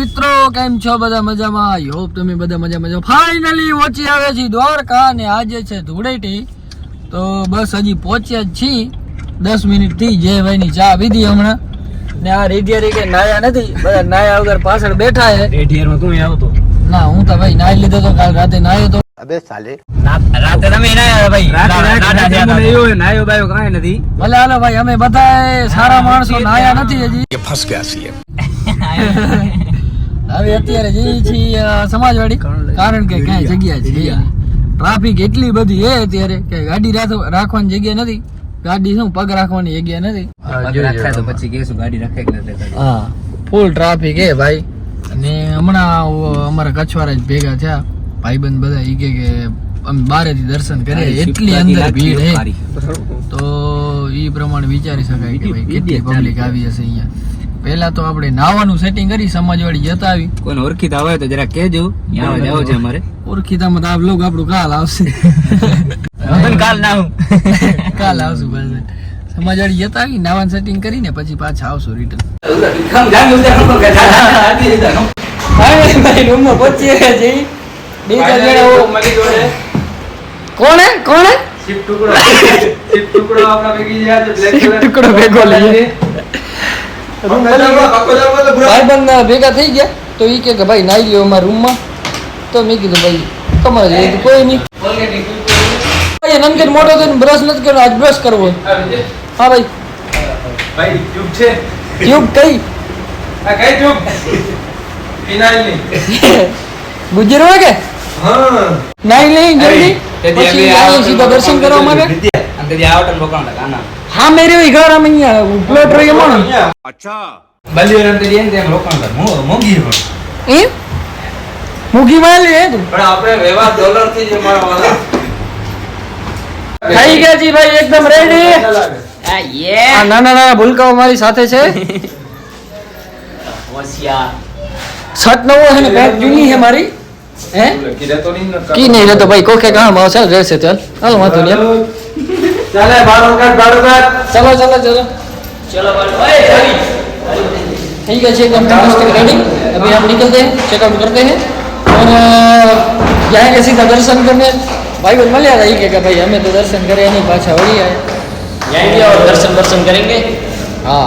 મિત્રો કેમ છો બધા મજામાં? આઈ હોપ તમે બધા મજા મજા ફાઇનલી પહોંચી આવ્યા છીએ દ્વારકા અને આજે છે ધૂળેટી. તો બસ હજી પહોંચ્યા જ છીએ. દસ મિનિટથી જે ભાઈ ની ચા પીધી હમણાં. ને આ રેઢિયારી કે નાયા નથી. બધા નાયા વગર પાછળ બેઠા છે. રેઢિયારમાં તું આવતો? ના હું તો ભાઈ નાઈ લીધો તો કાલ રાતે નાયો તો. અબે સાલે. રાતે તમે નાયા ભાઈ. રાતે નાયો બાયો કાઈ નથી. ભલે હાલો ભાઈ અમે બધા સારા માણસો નાયા નથી હજી. ફસ ગયા છીએ. હવે અત્યારે જઈએ છીએ સમાજવાડી કારણ કે ક્યાંય જગ્યા છે. ટ્રાફિક એટલી બધી છે અત્યારે કે ગાડી રાખવાની જગ્યા નથી. ગાડી શું પગ રાખવાની જગ્યા નથી. તો પછી કેશું ગાડી રાખે. હા ફૂલ ટ્રાફિક હે ભાઈ. અને હમણાં અમારા કચ્છવાળા જ ભેગા થયા. ભાઈબંધ બધા ઈ કે કે અમે બારેથી દર્શન કરીએ. એટલી અંદર ભીડ હે. તો ઈ પ્રમાણે વિચારી શકાય કે ભાઈ કેટલી પબ્લિક આવી હશે અહીંયા. પહેલા તો આપણે નાવાનું સેટિંગ કરી સમાજવાળી જતા આવી કોઈને ઓળખીતા હોય તો જરા કહેજો. ત્યાં જવું છે અમારે. ઓળખીતામાં તો આ vlog આપણું કાલ આવશે. હું કાલ ના હું કાલ આવશું બસ સમાજવાળી જતા આવી નાવાનું સેટિંગ કરીને પછી પાછા આવશું રિટર્ન કોણે? કોણે? ટુકડો. ભેગો લઈએ. રૂમ ભાઈબંધ ભેગા થઈ ગયા તો એ કે કે ભાઈ નાઈ લ્યો અમારા રૂમમાં. તો મેં કીધું ભાઈ તમારે જોઈએ કોઈ નહીં. ભાઈ નમકીન મોટો થઈને બ્રશ નથી કર્યો આજ બ્રશ કરવો હા ભાઈ. ટ્યુબ કઈ? ગુજરવા કે? નાઈ લઈ જલ્દી. પછી આવીએ સીધા દર્શન કરવા માટે. અંતે આવટન રોકાણ કાના હા મેરે ઈ ઘર આમ અહીંયા પ્લોટ રહી એમાં બલિયો અંતે જેન તેમ રોકાણ કર મો મોગી હો એમ? મૂકી માલી હે તું? થઈ ગયા જી ભાઈ એકદમ રેડી આ નાના નાના ભૂલકાઓ મારી સાથે છે. શર્ટ નવો છે ને બેગ જૂની છે મારી. હે? કી નહીં રહેતો ભાઈ કોકે કામ આવશે રહેશે ચાલ હાલ વાંધો નહીં. चलो चलो चलो चलो ठीक है चेक कंप्लीट रेडी अभी हम निकलते हैं चेकआउट करते हैं और अ, जाएंगे सीधा दर्शन करने भाई बोल मलिया था ये कि भाई हमें तो दर्शन करे नहीं पाछा वही आए जाएंगे और दर्शन दर्शन करेंगे હા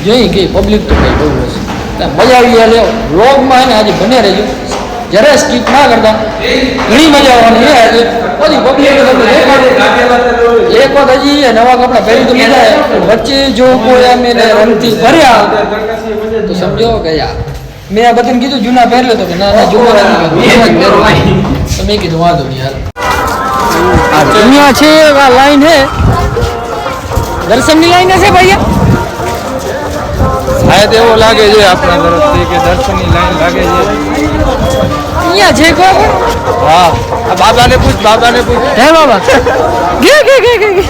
જોઈ ગઈ પબ્લિક તો ભાઈ બહુ હશે ત્યાં મજા આવી ગયા લ્યો વ્લોગમાં એને આજે બને રહેજો જરાય સ્કીપ ના કરતા ઘણી મજા આવવાની છે આજે બધી પબ્લિક તમને દેખાડું એક વખત હજી એ નવા કપડાં પહેરી તો લીધા છે. પણ વચ્ચે જો કોઈ આમ એને રંગથી ભર્યા તો સમજો કે યાર. મેં આ બધાને કીધું જૂના પહેર લો તો કે ના ના જૂના નથી પહેરવા. જૂના જ પહેરવા. તો મેં કીધું વાંધો નહીં યાર આ અહીંયા છે આ લાઈન હે. દર્શનની લાઈન હશે ભાઈ શાયદ એવો લાગે છે આપણા તરફથી કે દર્શનની લાઈન લાગે છે. અહીંયા છે? કો હા આ બાબાને પૂછ બાબાને પૂછ. હે બાબા. ગે ગે ગે ગે ગે.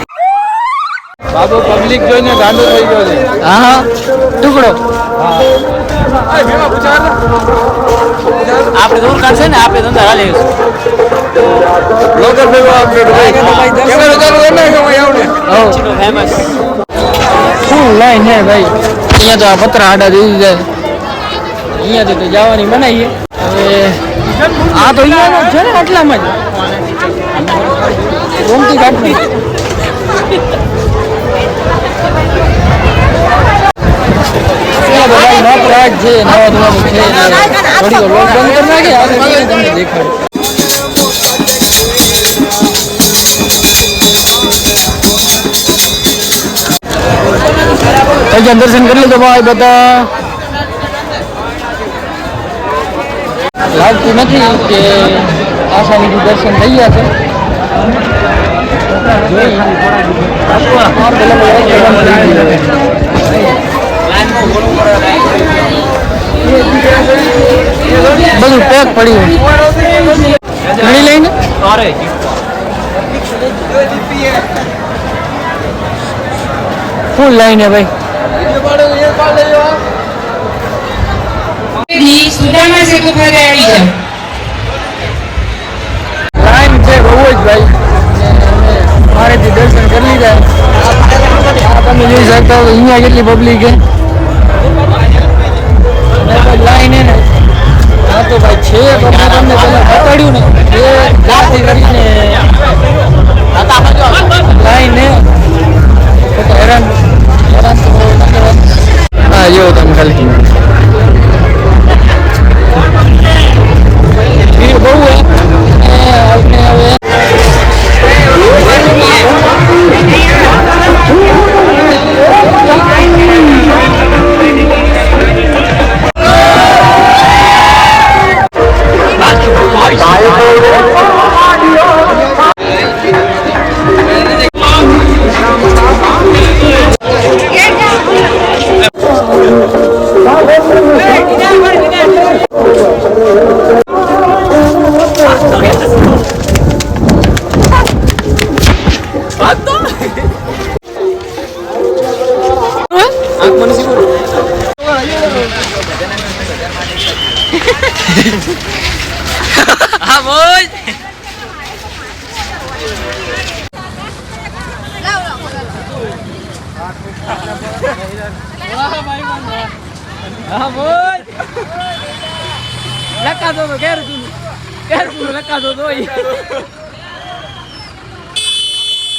બાબો પબ્લિક જોઈને ગાંડો થઈ ગયો છે. હા હા. ટુકડો. આપણે દૂર કાઢશે ને આપણે ધંધા હાલે બ્લોગર ભેગો આપણે કેમેરો ચાલુ કરી નાખ્યો ભાઈ આવડે ફેમસ ફૂલ લાઈન હે ભાઈ. અહીંયા તો આ પતરા આડા દીધી જાય. અહીંયાથી તો જવાની બનાવીએ હવે આ તો અહીંયાનો છે ને આટલામાં જ. રોમતી કાઢવી અહીંયા તો ભાઈ માત્ર આ નવા ધોવાનું છે દર્શન કરી લીધો ભાઈ બધા. લાગતું નથી કે આસાનીથી દર્શન થઈ ગયા છે. બધા પેક પડ્યું ઘણી લઈને? ફૂલ લાઈન ભાઈ. સુદામા સેતુ ખાતે આવી જાવ લાઈન છે બહુ જ ભાઈ અને અમે મારેથી દર્શન કરી લીધા આ તમે જોઈ શકતા હો અહીંયા કેટલી પબ્લિક છે લાઈન હે ને હા તો ભાઈ છે તો મેં તમને પેલા બતાડ્યું ને એ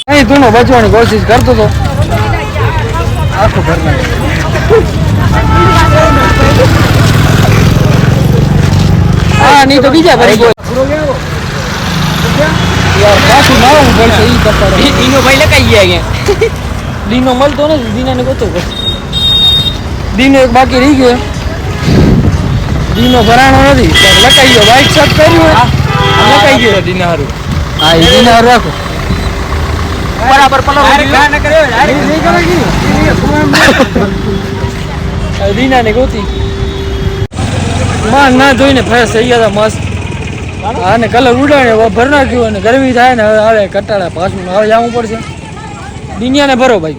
અહીં તું બચવાની કોશિશ કરતો હતો આખું ઘર હા નહીં તો બીજા ભાઈ ગયો. પાછું પડશે ભાઈ લખાઈ ગયા કે દીનો મળતો નથી દીનાને ગોતો પડશે દીનો એક બાકી રહી ગયો. દીનો ભરાણો નથી લખાઈ ગયો. બાઇક સાફ કર્યું હોય ગયો. દીના હા એ દીના રાખો. બરાબર પલો ના કર્યો દીના ને ગોતી. માં ના જોઈને ફ્રેશ થઈ ગયા હતા મસ્ત. અને કલર ઉડાડે ભર નાખ્યું અને ગરમી થાય ને હવે આવે કટાળા પાછું હવે જવું પડશે. દિનિયાને ભરો ભાઈ.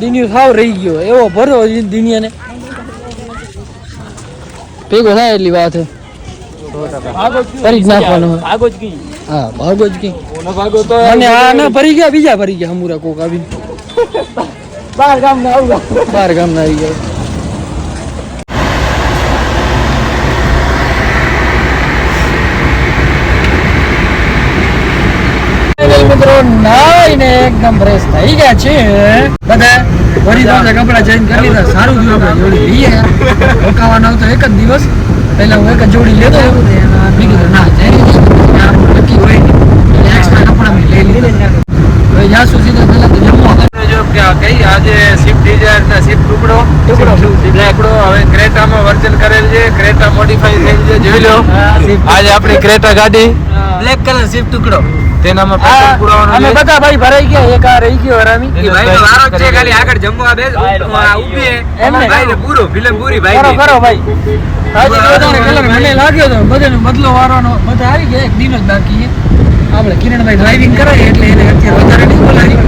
દિનિયો સાવ રહી ગયો. એવો ભરો દિનિયાને. ભેગો થાય એટલી વાત. છે કરી જ નાખવાનો હોય. આગો જ કી હા ભાગો જ કી. અને આ ના ભરી ગયા બીજા ભરી ગયા હમુરા કોક આવીને. બાર ગામ ના આવું બાર ગામ ના આવી ગયા. મિત્રો નાઈને એકદમ ફ્રેશ થઈ ગયા છે. બધા વળી તો કપડા ચેન્જ કરી લીધા. સારું થયું આપણે જોડી લઈએ રોકાવાનો હતો એક જ દિવસ. પહેલા હું એક જોડી લેતો મેં કીધું ના જઈ નક્કી હોય એક્સ્ટ્રા કપડાં મેં લઈ લીધા. હવે જ્યાં સુધી તો પહેલા તો જમવા જો કે કઈ આજે સ્વિફ્ટ ડિઝાયર ના સ્વિફ્ટ ટુકડો ટુકડો. ટુકડો હવે ક્રેટામાં વર્જન કરેલ છે ક્રેટા મોડિફાઈ થયેલ છે જોઈ લો. આજે આપણી ક્રેટા ગાડી. બ્લેક કલર સિફ ટુકડો. તેનામાં પેટ્રોલ પુરાવાનું છે. બધા ભાઈ ભરાઈ ગયા એક આ રહી ગયો હરામી. એ ભાઈ તો વારો છે ખાલી આગળ જમવા બેસ. ઊભી એમને. ભાઈ પૂરો ફિલ્મ પૂરી ભાઈ કરો કરો ભાઈ. આજે બધાને કલર મને લાગ્યો તો બધાને બદલો વારવાનો. બધા આવી ગયા એક દિન જ બાકી છે. આપણે કિરણભાઈ ડ્રાઇવિંગ કરાય એટલે એને અત્યારે વધારે નહીં બોલાવી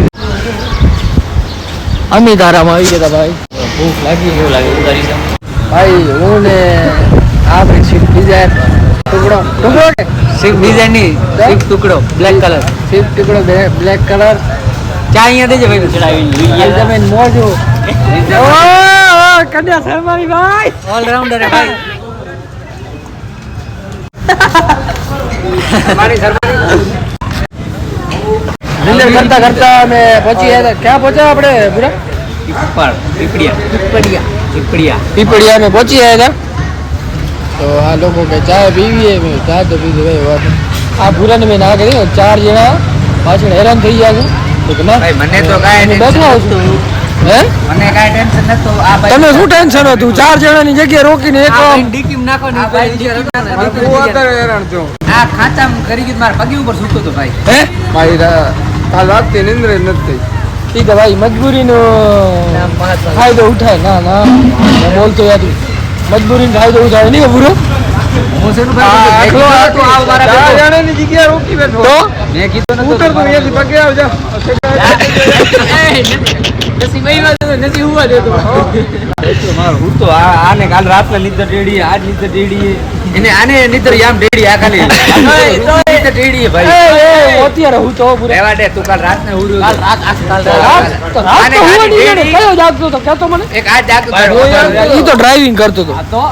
અમિત ધારામાં આવી ગયા ભાઈ. ભૂખ લાગી એવું લાગે ઉતારી ભાઈ હું ને આપણે શિફ્ટ ડિઝાયર ટુકડો ટુકડો કે? ડિઝાયરની સિફ ટુકડો બ્લેક કલર શિફ્ટ ટુકડો બ્લેક કલર ચા અહીંયા દેજે ભાઈ ચડાવી તમે મોજો. ઓ કન્યા શર્માની ભાઈ. ઓલરાઉન્ડર ભાઈ. ડિનર કરતા કરતા અમે પહોંચી ગયા ક્યાં પહોંચ્યા આપણે પૂરા પીપળિયા. પીપળિયા. પીપળિયા. પીપળિયા અમે પહોંચી ગયા હતા. તો આ લોકો કે ચા પીવીએ મેં ચા તો પીધી ભાઈ વાત આ ભૂરાને મેં ના કરી ચાર જણા પાછળ હેરાન થઈ ગયા છે. મને તો કાંઈ બેઠો મને કાંઈ ટેન્શન નતું આ ભાઈ તમે શું ટેન્શન હતું? ચાર જણાની જગ્યાએ રોકીને એક ડીકીમ નાખો ને ભાઈ જે હતા ને, હું અત્યારે હેરાન છું આ ખાંચામાં કરી ગયું મારા પગે ઉપર સૂતો હતો ભાઈ હે? ભાઈ. રા- કાલ રાતથી નિંદ્ર નથી. ઠીક છે ભાઈ મજબૂરીનો ફાયદો ઉઠાય. ના ના. બોલતો યાદ મજબૂરીનો ફાયદો ઉઠાય નહીં પૂરો હું શેનું ભાઈ આટલો મેં કીધું મારા ચાર ભેગો. જણાની જગ્યાએ રોકી બેઠો. તો? મેં કીધું નતું ઉતર તું અહીંયાથી પગે આવજા. હું તો આને કાલ રાતના નીંદર ટેડી આજ નીંદર ટેડી એને આને નીંદર યામ ટેડી આ ખાલી નીંદર ટેડી ભાઈ. અત્યારે હું તો રહેવા દે તું કાલ રાતને ઉડ્યો કાલ રાત કાલ રાત- રાત તો રાત તો ખાલી નહીં કયો જાગતો હતો? કહેતો મને? એક આ જાગતો ઈ તો ડ્રાઇવિંગ કરતો હતો. તો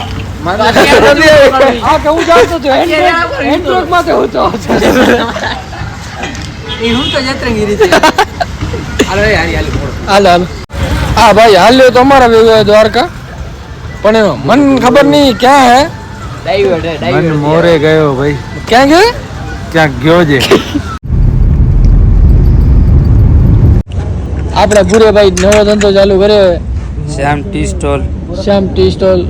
આ કે હું માં તો હું તો હું તો જત્રંગીરી છે હાલો હાલી હા ભાઈ હાલ્યો તો અમારા ભેગો હે દ્વારકા. પણ એનો મન ખબર નહીં ક્યાં હે. મન. મોરે ગયો ભાઈ. ક્યાં ગયો? ક્યાં ગયો છે આપણે ભૂરેભાઈ નવો ધંધો ચાલુ કર્યો. Shyam tea stall. Shyam tea stall.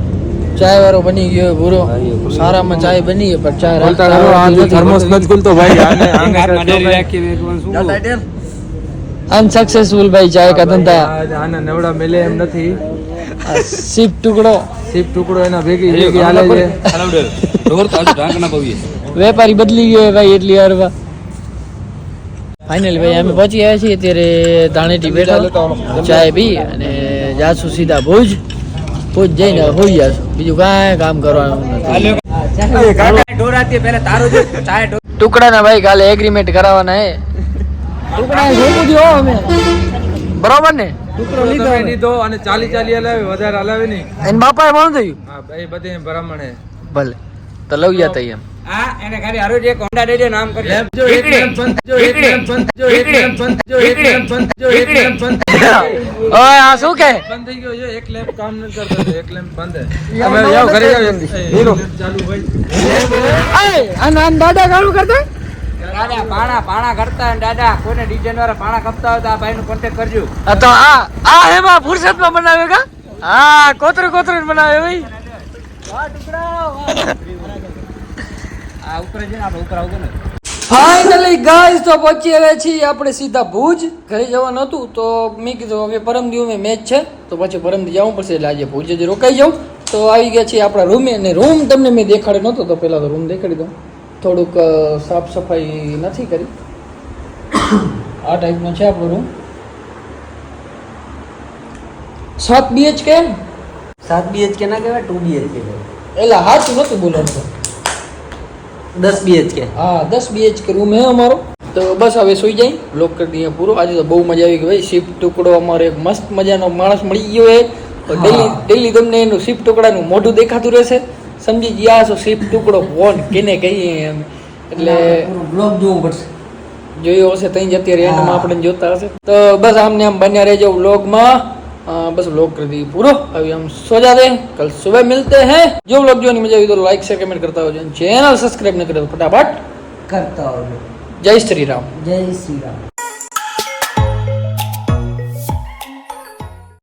ચાય વાળો બની ગયો ભૂરો. સારામાં ચાય બની પણ ચાય. થર્મોસ નથી ખુલતો ભાઈ. આને આને હાથમાં કરજો ડેરી ભાઈ. રાખી શું? અનસક્સેસફુલ ભાઈ ચાય કા ધંધા આને નવડા મેલે એમ નથી. સીપ ટુકડો. સીપ ટુકડો એના ભેગી ભેગી હાલે છે. વેપારી બદલી ગયો ભાઈ એટલી હરવા. ફાઇનલ ભાઈ અમે પહોંચી આવ્યા છીએ અત્યારે ધાણેટી બેઠા. ચાય પી અને જાસુ સીધા ભુજ. ભુજ જઈને હોઈ જાશું બીજું કાંઈ કામ કરવાનું નથી. ટુકડાના ભાઈ કાલે એગ્રીમેન્ટ કરાવવાના હે. બરોબર ને? ટુકડો લીધો લીધો અને ચાલી ચાલી હલાવે વધારે હલાવે નહીં. એને બાપાએ પણ થયું હા એ બધે ભરામણ. ભલે. તો લઈ જતા એમ આ એને ખાલી હારો જે કોંડા દેજો નામ કરી જો એક લેમ્પ એક લેમ્પ એક લેમ્પ એક લેમ્પ એક લેમ્પ ઓય આ શું કે? બંધ થઈ ગયો એક લેમ્પ કામ નથી કરતો એક લેમ્પ બંધ. હે તમે ઘરે જાઓ. જલ્દી. ચાલુ ભાઈ એ આન આન દાદા ગાળું કરતા? દાદા પાણા પાણા કરતા દાદા કોઈને ડિઝાઇન વાળા પાણા કપતા હોય તો આ કોન્ટેક્ટ કરજો. તો આ આ હેમાં ફુરસતમાં બનાવે કા? હા કોતરું કોતરું બનાવે ભાઈ. આ ઉપર આપણે ઉપર આવતો ને ફાઇનલી ગાઈસ તો પહોંચી આવ્યા છીએ આપણે સીધા ભુજ. ઘરે જવાનું હતું તો મેં કીધું હવે પરમ દિવસે મેચ છે. તો પછી પરમદી જવું પડશે એટલે આજે ભુજ જ રોકાઈ જાઉં. તો આવી ગયા છીએ આપણા રૂમે અને રૂમ તમને મેં દેખાડ્યો નહોતો તો પહેલાં તો રૂમ દેખાડી દઉં. થોડુંક સાફ સફાઈ નથી કરી. આ ટાઈપનો છે આપણો રૂમ સાત બીએચકે સાત બીએચકે ના કહેવાય ટુ બીએચકે એટલે હાચું નહોતું બોલવાનું દસ બીએચકે હા દસ બીએચકે રૂમ હે અમારો. તો બસ હવે સુઈ જાય. બ્લોક કરી દઈએ પૂરો. આજે તો બહુ મજા આવી ગઈ ભાઈ. શિફ્ટ ટુકડો અમારો એક મસ્ત મજાનો માણસ મળી ગયો છે. તો ડેલી ડેલી તમને એનું શિફ્ટ ટુકડાનું મોઢું દેખાતું રહેશે. સમજી ગયા છો શિપ ટુકડો કોણ કેને કહીએ એમ. એટલે બ્લોગ જોવું પડશે. જોયો હશે ત્યાં જ અત્યારે એન્ડમાં આપણે જોતા હશે. તો બસ આમને આમ બન્યા રહેજો વ્લોગમાં બસ લોક કરી દીધી પૂરો. હવે આમ સોજા જાતે કલ સુબહ મિલતે હૈ. જો વ્લોગ જોવાની મજા આવી તો લાઈક શેર કમેન્ટ કરતા હોજો ચેનલ સબસ્ક્રાઇબ ન કરે તો ફટાફટ કરતા હોજો. જય શ્રી રામ. જય શ્રી રામ.